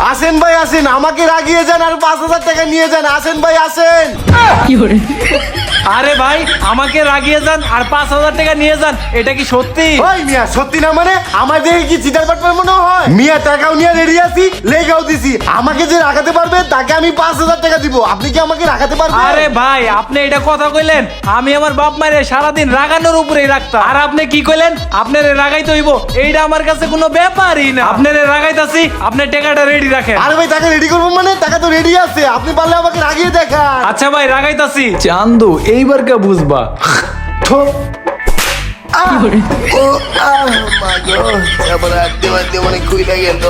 আসেন ভাই আসেন। আমাকে রাগিয়ে যান আর পাঁচ হাজার টাকা নিয়ে যান। আসেন ভাই আসেন। আরে ভাই আমাকে রাগিয়ে যান আর পাঁচ হাজার টাকা নিয়ে যান এটা কি সত্যি? ওই মিয়া সত্যি না মানে? আমার দেখে কি চিটার বাটপার মনে হয়? মিয়া টাকাও নিয়ে রেডি আছি লেগাও দিছি। আমাকে যে রাখাতে পারবে তাকে আমি পাঁচ হাজার টাকা দিব। আপনি কি আমাকে রাখাতে পারবেন? আরে ভাই আপনি এটা কথা কইলেন আমি আমার বাপ মায়ের সারাদিন রাগানোর উপরেই রাখতাম আর আপনি কি কইলেন? আপনার রাগাইতে হইব এইটা আমার কাছে কোনো ব্যাপারই না। আপনার রাগাইতাছি আপনার টাকাটা রেডি রাখেন। আরে ভাই টাকা রেডি করব মানে? টাকা তো রেডি আছে। আপনি পারলে আমাকে রাগিয়ে দেখান। আচ্ছা ভাই রাগাইতাছি। চান্দু এইবার কে বুঝবা? গেল।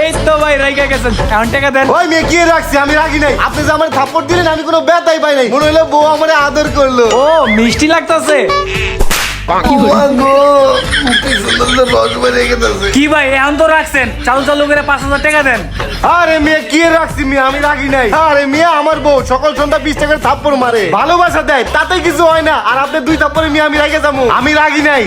এই তো ভাই রাইগা গেছেন। এখন টাকা দেন। ওই মেয়ে কি রাখছি আমি রাগি নাই। আপনি যে আমার থাপ্পড় দিলেন আমি কোনো ব্যথাই পাই নাই। মনে হলো বউ আমার আদর করল। ও মিষ্টি লাগতাছে। কি ভাই এখন তো রাখছেন। চালু চালু করে পাঁচ হাজার টাকা দেন। আরে মেয়ে কি রাখছি মেয়ে? আমি রাগি নাই। আরে মেয়ে আমার বউ সকাল সন্ধ্যা বিশ টাকার থাপ্পড় মারে। ভালোবাসা দেয় তাতে কিছু হয় না। আর আপনি দুই থাপ্পড়ে মেয়ে আমি রাগে যাব। আমি রাগি নাই।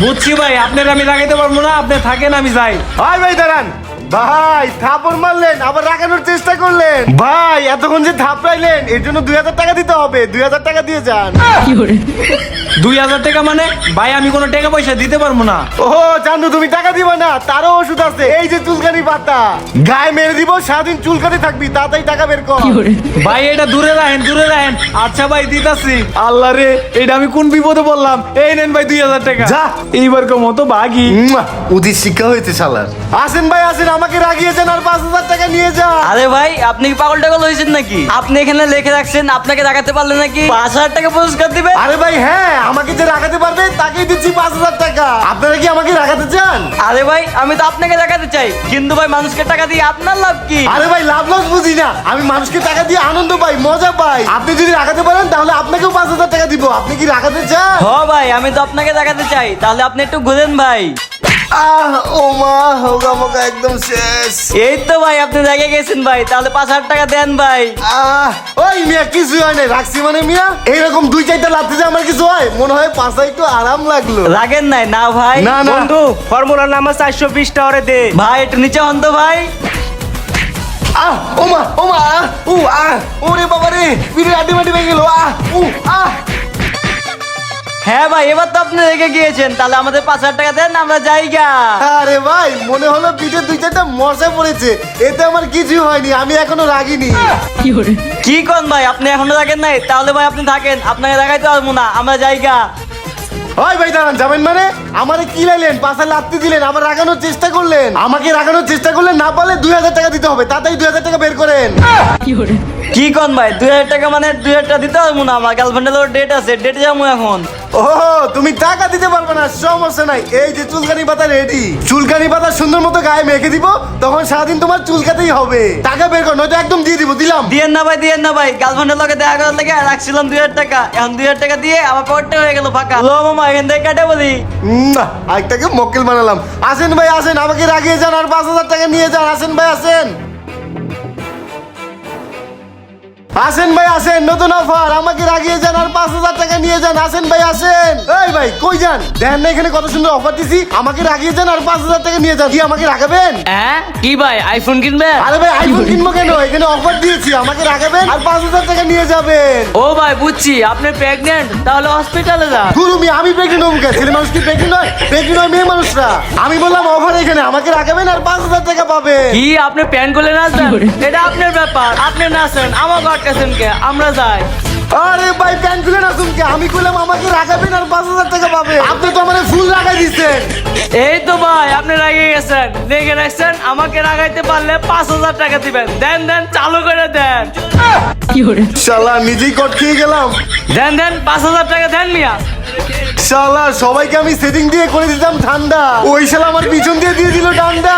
বুঝছি ভাই আপনার আমি রাগাইতে পারব না আপনি থাকেন আমি যাই। ভাই ভাই দাঁড়ান। ভাই থাপড় মারলেন আবার রাখানোর চেষ্টা করলেন। ভাই এতক্ষণ যে থাপড়াইলেন এর জন্য দুই হাজার টাকা দিতে হবে। দুই হাজার টাকা দিয়ে যান। দুই হাজার টাকা মানে? ভাই আমি কোনো টাকা পয়সা দিতে পারব না। ও চান্দু তুমি টাকা দিবা না তারও ওষুধ আছে। এই যে চুলকানি পাতা। গায়ে মেরে দিব সারাদিন চুলকানি থাকবি তাড়াতাড়ি টাকা বের কর। ভাই এটা দূরে রাখেন দূরে রাখেন। আচ্ছা ভাই দিতাছি। আল্লাহ রে এটা আমি কোন বিপদে বললাম এই নেন ভাই দুই হাজার টাকা। যা। এইবার কো মতো বাগি। উদিত শিক্ষা হয়েছে শালার। আসেন ভাই আসেন আমাকে রাগিয়েছেন আর পাঁচ হাজার টাকা নিয়ে যান। আরে ভাই আপনি কি পাগল টাগল হয়েছেন নাকি? আপনি এখানে লিখে রাখছেন আপনাকে দেখাতে পারলেন নাকি পাঁচ হাজার টাকা পুরস্কার দিবে? আরে ভাই হ্যাঁ আমাকে যে রাখাতে পারবে তাকেই দিচ্ছি পাঁচ হাজার টাকা। আপনারা কি আমাকে রাখাতে চান? আরে ভাই আমি তো আপনাকে দেখাতে চাই। কিন্তু ভাই মানুষকে টাকা দিয়ে আপনার লাভ কি? আরে ভাই লাভ লস বুঝি না। আমি মানুষকে টাকা দিয়ে আনন্দ পাই মজা পাই। আপনি যদি রাখাতে পারেন তাহলে আপনাকেও পাঁচ হাজার টাকা দিব। আপনি কি রাখাতে চান? হ ভাই আমি তো আপনাকে দেখাতে চাই। তাহলে আপনি একটু ঘুরেন ভাই। আহ ও মা হোগা মোগা একদম শেষ। এই তো ভাই আপনি দেখে গেছেন ভাই তাহলে পাঁচ হাজার টাকা দেন ভাই। আহ ওই মিয়া কিছু হয় না রাখছি মানে মিয়া। এইরকম দুই চারটা লাথি যে আমার কিছু হয়? মনে হয় পাঁচা একটু আরাম লাগল। রাগেন নাই না ভাই। না না। ফর্মুলার নাম চারশো বিশ টাওয়ারে দে। ভাই একটু নিচে হন তো ভাই। আহ ওমা ওমা আহ উ আহ ওরে বাবা রে পিঠে আড্ডি মাটি ভেঙে গেল আহ উ আহ। হ্যাঁ ভাই এবার তো আপনি রেখে গিয়েছেন। তাহলে আমাদের পাঁচ হাজার টাকা দেন আমরা যাই গা। আরে ভাই মনে হলো পিঠে দুই চারটা মশা পড়েছে। এতে আমার কিছু হয়নি আমি এখনও রাগিনি। কি কোন ভাই আপনি এখনও থাকেন নাই? তাহলে ভাই আপনি থাকেন আপনাকে দেখাইতে পারব না আমরা যাই গা। ওই ভাই দাঁড়ান যাবেন মানে? আমারে কি লাইলেন? পাশে লাত্তি দিলেন আবার রাগানোর চেষ্টা করলেন। আমাকে রাগানোর চেষ্টা করলেন না পারলে দুই হাজার টাকা দিতে হবে তাতেই দুই হাজার টাকা বের করেন। কি কোন ভাই দুই হাজার টাকা মানে দুই হাজার টাকা দিতে পারব না আমার গার্লফ্রেন্ডের ডেট আছে ডেটে যাব এখন। ও তুমি টাকা দিতে পারবে না সমস্যা নাই। এই যে চুলকানি পাতা রেডি চুলকানি পাতা সুন্দর মতো গায়ে মেখে দিব তখন সারাদিন তোমার চুলকাতেই হবে। টাকা বের কর নয়তো একদম দিয়ে দিব দিলাম। দিয়েন না ভাই দিয়েন না ভাই। গার্লফ্রেন্ডের লগে দেখা করার লাগে রাখছিলাম দুই হাজার টাকা। এখন দুই হাজার টাকা দিয়ে আমার পকেটটা হয়ে গেল ফাঁকা। লো মামা এখান থেকে কাটে বলি। না আরেকটাকে মক্কেল বানালাম। আসেন ভাই আসেন আমাকে রাগিয়ে যান আর পাঁচ হাজার টাকা নিয়ে যান। আসেন ভাই আসেন। আসেন ভাই আসেন। নতুন অফার আমাকে রাগিয়ে যান আর পাঁচ হাজার টাকা নিয়ে যান। আসেন ভাই আসেন। এই ভাই কই যান? দেখেন না এখানে কত সুন্দর অফার দিছি। আমাকে রাগিয়ে যান আর পাঁচ হাজার টাকা নিয়ে যান। কি আমাকে রাখাবেন হ্যাঁ? কি ভাই আইফোন কিনবে? আরে ভাই আইফোন কিনবো কেন? এখানে অফার দিয়েছি। আমাকে রাখাবেন আর পাঁচ হাজার টাকা নিয়ে যাবেন। ও ভাই বুঝছি। আপনি প্রেগনেন্ট তাহলে হসপিটালে যান। গুরুমি আমি প্রেগনেন্ট হব ছেলে মানুষ কি প্রেগনেন্ট হয় প্রেগনেন্ট হয় মেয়ে মানুষরা। আমি বললাম অফার এখানে। আমাকে রাখাবেন আর পাঁচ হাজার টাকা পাবেন। কি আপনি প্যান করলে নাচবেন এটা আপনার ব্যাপার। আপনি নাচেন আমার কে আমরা যাই। আরে ভাই প্যান্ট খুলে না শুনকে আমি কইলাম আমাকে রাখাবেন আর পাঁচ হাজার টাকা পাবে আপনি তো আমার ফুল রাখাই দিচ্ছেন। এই তো ভাই আপনি রাগে গেছেন। রেগে রাখছেন আমাকে রাগাইতে পারলে পাঁচ হাজার টাকা দিবেন। দেন দেন চালু করে দেন। শালা নিজেই কট খেয়ে গেলাম। দেন দেন পাঁচ হাজার টাকা দেন মিয়া। শালা সবাইকে আমি সেটিং দিয়ে করে দিতাম ঠান্ডা। ওই শালা আমার পিছন দিয়ে দিয়ে দিল ডান্ডা